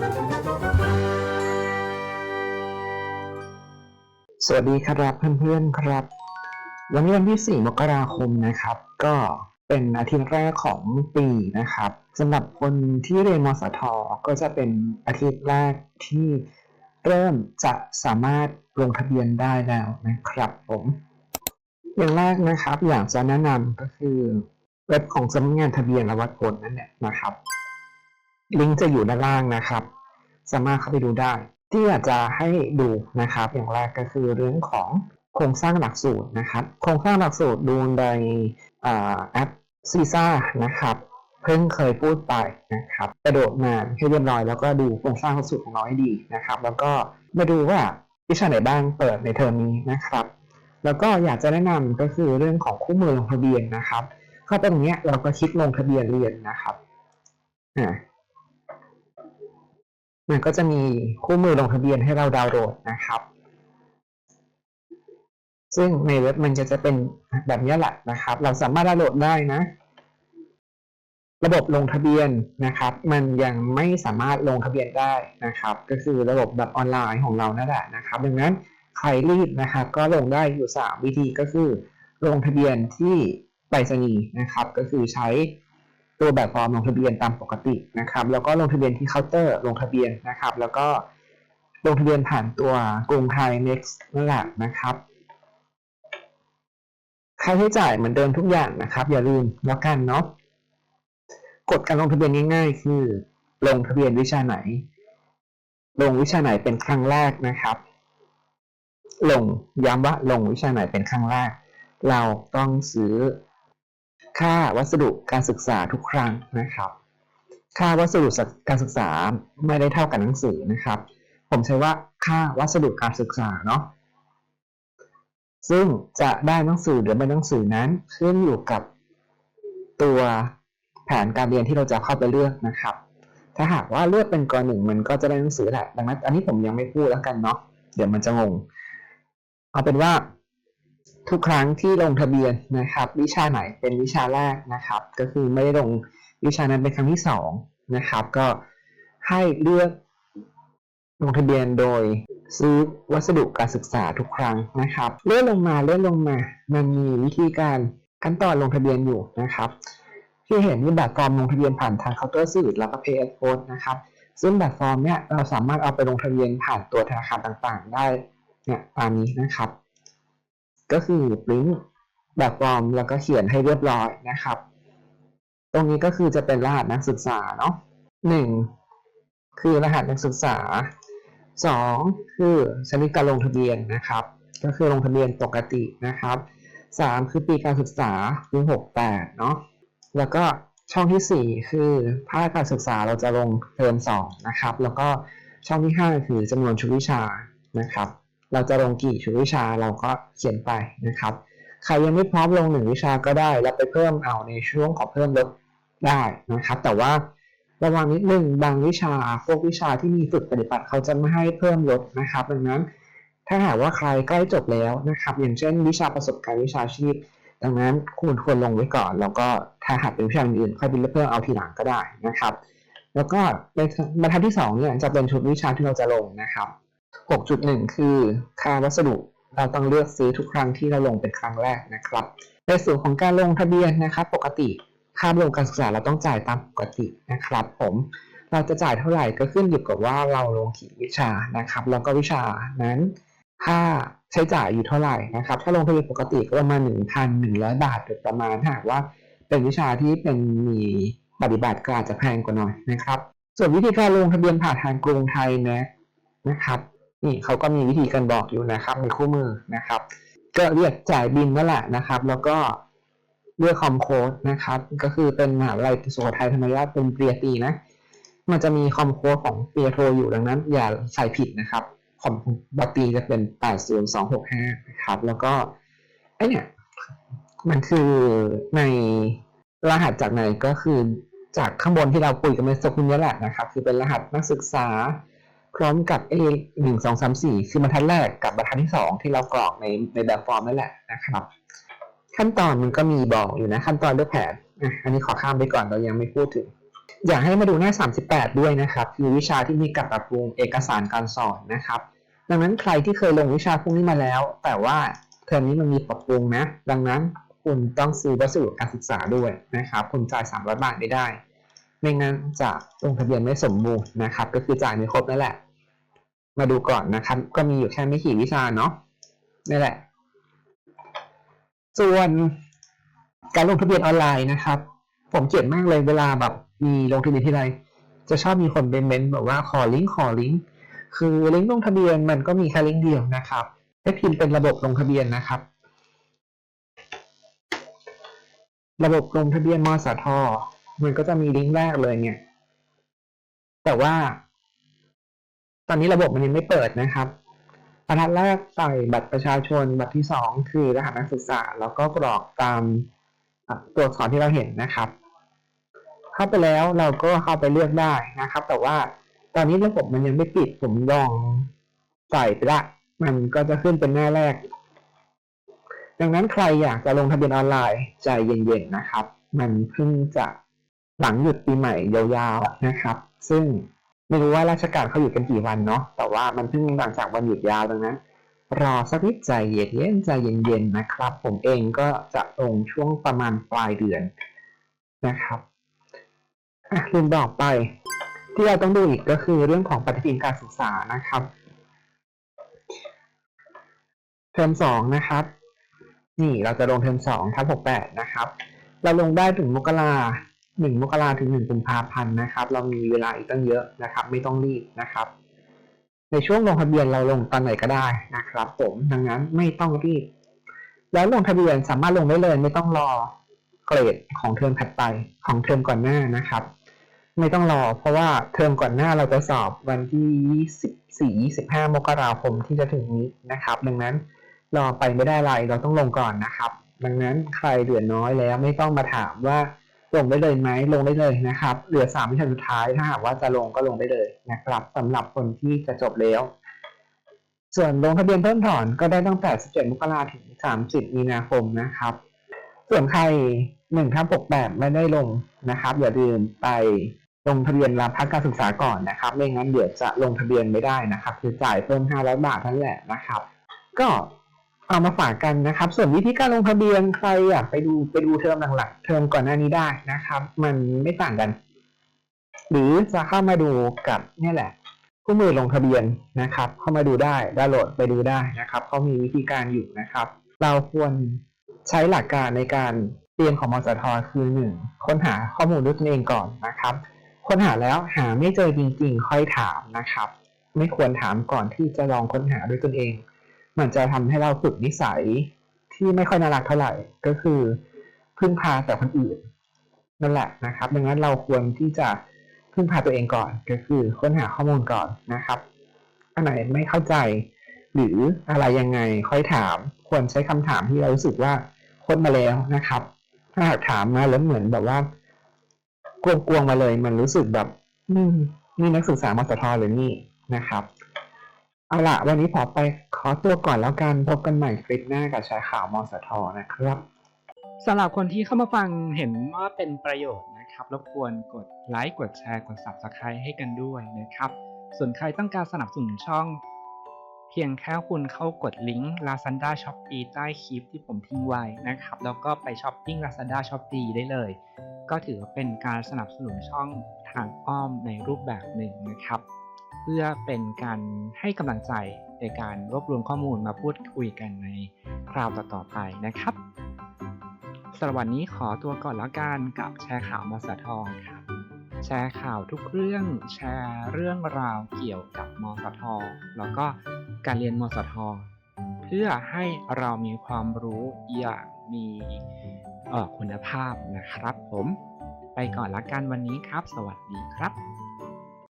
สวัสดีครับเพื่อนๆครับ วันนี้วันที่ 4 มกราคมนะครับ ก็เป็นอาทิตย์แรกของปีนะครับสำหรับคนที่เรียนมสทก็จะเป็นอาทิตย์แรกที่เริ่มจะสามารถลงทะเบียนได้แล้วนะครับผมอย่างแรกนะครับอยากจะแนะนำก็คือเว็บของสำนักงานทะเบียนและวัดผลนั่นแหละนะครับ ลิงก์จะอยู่ด้านล่างนะครับ สามารถเข้าไปดูได้ ที่อยากจะให้ดูนะครับ อย่างแรกก็คือเรื่องของโครงสร้างหลักสูตรนะครับ โครงสร้างหลักสูตรดูในอแอปซีซ่านะครับ เพิ่งเคยพูดไปนะครับ กระโดดมาให้เรียบร้อยแล้วก็ดูโครงสร้างหลักสูตรของเราให้ดีนะครับ แล้วก็มาดูว่าวิชาไหนบ้างเปิดในเทอมนี้นะครับ แล้วก็อยากจะแนะนำก็คือเรื่องของคู่มือลงทะเบียนนะครับ เข้าไปตรงนี้เราก็คลิกลงทะเบียนเรียนนะครับอ่า มันก็จะมีคู่มือลงทะเบียนให้เราดาวน์โหลดนะครับ ซึ่งในเว็บมันจะจะเป็นแบบนี้แหละนะครับ เราสามารถดาวน์โหลดได้นะ ระบบลงทะเบียนนะครับ มันยังไม่สามารถลงทะเบียนได้นะครับ ก็คือระบบแบบออนไลน์ของเรานั่นแหละนะครับ ดังนั้นใครรีบนะครับ ก็ลงได้อยู่ 3 วิธีก็คือ ลงทะเบียนที่ไปรษณีย์นะครับ ก็คือใช้ ตัวแบบฟอร์มลงทะเบียนตามปกตินะครับ แล้วก็ลงทะเบียนที่เคาน์เตอร์ลงทะเบียนนะครับ แล้วก็ลงทะเบียนผ่านตัวกรุงไทย next นั่นแหละนะครับค่าใช้จ่ายเหมือนเดิมทุกอย่างนะครับ อย่าลืมแล้วกันเนาะกฎการลงทะเบียนง่ายๆ คือ ลงทะเบียนวิชาไหน ลงวิชาไหนเป็นครั้งแรกนะครับ ลงย้ำว่าลงวิชาไหนเป็นครั้งแรก เราต้องซื้อ ค่าวัสดุการศึกษาทุกครั้งนะครับ ค่าวัสดุการศึกษาไม่ได้เท่ากับหนังสือนะครับ ผมใช้ว่าค่าวัสดุการศึกษาเนาะซึ่งจะได้หนังสือหรือไม่หนังสือนั้นขึ้นอยู่กับตัวแผนการเรียนที่เราจะเข้าไปเลือกนะครับ ถ้าหากว่าเลือกเป็นกหนึ่งมันก็จะได้หนังสือแหละดังนั้น อันนี้ผมยังไม่พูดแล้วกันเนาะเดี๋ยวมันจะงง เอาเป็นว่า ทุกครั้งที่ลงทะเบียนนะครับ วิชาไหนเป็นวิชาแรกนะครับ ก็คือไม่ได้ลงวิชานั้นเป็นครั้งที่สองนะครับ ก็ให้เลือกลงทะเบียนโดยซื้อวัสดุการศึกษาทุกครั้งนะครับ เลื่อนลงมาเลื่อนลงมา มันมีวิธีการขั้นตอนลงทะเบียนอยู่นะครับ ที่เห็นมีแบบฟอร์มลงทะเบียนผ่านทางเคาน์เตอร์สื่อแล้วก็ Pay at Post นะครับ ซึ่งแบบฟอร์มเนี้ยเราสามารถเอาไปลงทะเบียนผ่านตัวธนาคารต่างๆ ได้เนี่ยตามนี้นะครับ ก็คือปริ้นแบบฟอร์มแล้วก็เขียนให้เรียบร้อยนะครับ ตรงนี้ก็คือจะเป็นรหัสนักศึกษาเนาะหนึ่งคือรหัสนักศึกษาสองคือชนิดการลงทะเบียนนะครับ ก็คือลงทะเบียนปกตินะครับสามคือปีการศึกษาปีหกแปดเนาะแล้วก็ช่องที่สี่คือภาคการศึกษาเราจะลงเทอมสองนะครับ แล้วก็ช่องที่ห้าคือจำนวนชุดวิชานะครับ เราจะลงกี่ชุดวิชาเราก็เขียนไปนะครับ ใครยังไม่พร้อมลงหนึ่งวิชาก็ได้แล้วไปเพิ่มเอาในช่วงของเพิ่มลดได้นะครับ แต่ว่าระวังนิดนึงบางวิชาพวกวิชาที่มีฝึกปฏิบัติเขาจะไม่ให้เพิ่มลดนะครับ ดังนั้น ถ้าหากว่าใครใกล้จบแล้วนะครับ อย่างเช่น วิชาประสบการณ์วิชาชีพ ดังนั้นคุณควรลงไว้ก่อน แล้วก็ถ้าหากเป็นวิชาอื่นๆค่อยไปเพิ่มเอาทีหลังก็ได้นะครับ แล้วก็ในบรรทัดที่สองเนี่ยจะเป็นชุดวิชาที่เราจะลงนะครับ 6.1 คือค่าวัสดุเราต้องเลือกซื้อทุกครั้งที่เราลงเป็นครั้งแรกนะครับ ในส่วนของการลงทะเบียนนะครับ ปกติค่าบำรุงการศึกษาเราต้องจ่ายตามปกตินะครับ ผมเราจะจ่ายเท่าไหร่ก็ขึ้นอยู่กับว่าเราลงกี่วิชานะครับ แล้วก็วิชานั้นค่าใช้จ่ายอยู่เท่าไหร่นะครับ ถ้าลงทะเบียนปกติก็ประมาณ 1,100 บาทโดยประมาณหากว่าเป็นวิชาที่เป็นมีปฏิบัติก็อาจจะแพงกว่าหน่อยนะครับ ส่วนวิธีการลงทะเบียนผ่านทางกรุงไทยนะนะครับ นี่เขาก็มีวิธีการบอกอยู่นะครับในคู่มือนะครับ ก็เรียกจ่ายบินนั่นแหละนะครับ แล้วก็เลือกคอมโค้ดนะครับ ก็คือเป็นมหาวิทยาลัยสุโขทัยธรรมราชเป็นเปริญญาตรีนะ มันจะมีคอมโค้ดของเปริญญาโทอยู่ดังนั้น อย่าใส่ผิดนะครับคอมบัตรีจะเป็น 80265 นะครับ แล้วก็ไอเนี่ยมันคือในรหัสจากไหนก็คือจากข้างบนที่เราคุยกันเมื่อสักครู่นี้แหละนะครับ คือเป็นรหัสนักศึกษา ร้อมกับ A หนึ่งสองสามสี่คือบรรทัดแรกกับบรรทัดที่สองที่เรากรอกในในแบบฟอร์มนั่นแหละนะครับ ขั้นตอนมันก็มีบอกอยู่นะขั้นตอนเลือกแผนอะอันนี้ขอข้ามไปก่อนเรายังไม่พูดถึง อยากให้มาดูหน้า 38 ด้วยนะครับคือวิชาที่มีกับปรับปรุงเอกสารการสอนนะครับ ดังนั้นใครที่เคยลงวิชาพวกนี้มาแล้ว แต่ว่าเทอมนี้มันมีปรับปรุงนะ ดังนั้นคุณต้องซื้อวัสดุการศึกษาด้วยนะครับคุณจ่าย300บาทไม่ได้ ไม่งั้นจะลงทะเบียนไม่สมบูรณ์นะครับ ก็คือจ่ายไม่ครบนั่นแหละ มาดูก่อนนะครับ ก็มีอยู่แค่ไม่กี่วิชาเนาะนี่แหละ ส่วนการลงทะเบียนออนไลน์นะครับ ผมเกลียดมากเลยเวลาแบบมีลงทะเบียนที่ไร จะชอบมีคนเป็นเมนแบบว่าขอลิงก์ขอลิงก์คือลิงก์ลงทะเบียนมันก็มีแค่ลิงก์เดียวนะครับให้พิมพ์เป็นระบบลงทะเบียนนะครับ ระบบลงทะเบียนมสทมันก็จะมีลิงก์แรกเลยเนี่ย แต่ว่า ตอนนี้ระบบมันยังไม่เปิดนะครับบรรทัดแรกใส่บัตรประชาชนบัตรที่สองคือรหัสนักศึกษา แล้วก็กรอกตามตัวอักษรที่เราเห็นนะครับ เข้าไปแล้วเราก็เข้าไปเลือกได้นะครับ แต่ว่าตอนนี้ระบบมันยังไม่ปิดผมลองใส่ไปละมันก็จะขึ้นเป็นหน้าแรก ดังนั้นใครอยากจะลงทะเบียนออนไลน์ใจเย็นๆนะครับ มันเพิ่งจะหลังหยุดปีใหม่ยาวๆนะครับ ซึ่ง ไม่รู้ว่าราชการเขาหยุดกันกี่วันเนาะแต่ว่ามันเพิ่งหลังจากวันหยุดยาวดังนั้นรอสักนิดใจเย็นๆใจเย็นๆนะครับ ผมเองก็จะลงช่วงประมาณปลายเดือนนะครับอะลืมบอกไป ที่เราต้องดูอีกก็คือเรื่องของปฏิทินการศึกษานะครับเทอมสองนะครับ นี่เราจะลงเทอมสองทับหกแปดนะครับ เราลงได้ถึงมกรา หนึ่งมกราถึงหนึ่งกุมภาพันธ์นะครับ เรามีเวลาอีกตั้งเยอะนะครับ ไม่ต้องรีบนะครับ ในช่วงลงทะเบียนเราลงตอนไหนก็ได้นะครับ ผมดังนั้นไม่ต้องรีบ แล้วลงทะเบียนสามารถลงได้เลยไม่ต้องรอเกรดของเทอมถัดไปของเทอมก่อนหน้านะครับ ไม่ต้องรอ เพราะว่าเทอมก่อนหน้าเราจะสอบวันที่ 24 25 มกราคมที่จะถึงนี้นะครับ ดังนั้นรอไปไม่ได้ไรเราต้องลงก่อนนะครับ ดังนั้นใครเหลือน้อยแล้วไม่ต้องมาถามว่า ลงได้เลยไหมลงได้เลยนะครับ เหลือสามวิชาสุดท้ายถ้าหากว่าจะลงก็ลงได้เลยนะครับสำหรับคนที่จะจบแล้ว ส่วนลงทะเบียนเพิ่มถอนก็ได้ตั้งแต่ 17 มกราถึง 30 มีนาคมนะครับ ส่วนใคร1ทับ68ไม่ได้ลงนะครับ อย่าลืมไปลงทะเบียนรับพักการศึกษาก่อนนะครับไม่งั้นเดี๋ยวจะลงทะเบียนไม่ได้นะครับ คือจ่ายเพิ่ม 500 บาทนั่นแหละนะครับ ก็ เอามาฝากกันนะครับ ส่วนวิธีการลงทะเบียนใครอยากไปดูไปดูเทอมหลังๆเทอมก่อนหน้านี้ได้นะครับ มันไม่ต่างกัน หรือจะเข้ามาดูกับนี่แหละคู่มือลงทะเบียนนะครับ เข้ามาดูได้ดาวน์โหลดไปดูได้นะครับเขามีวิธีการอยู่นะครับ เราควรใช้หลักการในการเรียนของมสทคือหนึ่งค้นหาข้อมูลด้วยตนเองก่อนนะครับ ค้นหาแล้วหาไม่เจอจริงๆ ค่อยถามนะครับ ไม่ควรถามก่อนที่จะลองค้นหาด้วยตนเอง มันจะทำให้เราฝึกนิสัยที่ไม่ค่อยน่ารักเท่าไหร่ ก็คือพึ่งพาแต่คนอื่นนั่นแหละนะครับ ดังนั้นเราควรที่จะพึ่งพาตัวเองก่อน ก็คือค้นหาข้อมูลก่อนนะครับอันไหนไม่เข้าใจ หรืออะไรยังไงค่อยถาม ควรใช้คำถามที่เรารู้สึกว่าค้นมาแล้วนะครับ ถ้าหากถามมาแล้วเหมือนแบบว่ากวงๆมาเลย มันรู้สึกแบบนี่นักศึกษามสทหรือนี่นะครับ เอาละวันนี้ขอไปขอตัวก่อนแล้วกัน พบกันใหม่คลิปหน้ากับชายข่าวมอสทนะครับสำหรับคนที่เข้ามาฟังเห็นว่าเป็นประโยชน์นะครับ รบกวนกดไลค์กดแชร์กด Subscribe ให้กันด้วยนะครับ ส่วนใครต้องการสนับสนุนช่อง เพียงแค่คุณเข้ากดลิงก์ Lazada Shopee ใต้คลิปที่ผมทิ้งไว้นะครับ แล้วก็ไปช้อปปิ้ง Lazada Shopee ได้เลย ก็ถือเป็นการสนับสนุนช่องทางอ้อมในรูปแบบหนึ่งนะครับ เพื่อเป็นการให้กำลังใจในการรวบรวมข้อมูลมาพูดคุยกันในคราวต่อๆไปนะครับสำหรับวันนี้ขอตัวก่อนแล้วกันกับแชร์ข่าวมสทองครับแชร์ข่าวทุกเรื่องแชร์เรื่องราวเกี่ยวกับมสท แล้วก็การเรียนมสท เพื่อให้เรามีความรู้อย่างมีออคุณภาพนะครับผม ไปก่อนละกันวันนี้ครับ สวัสดีครับ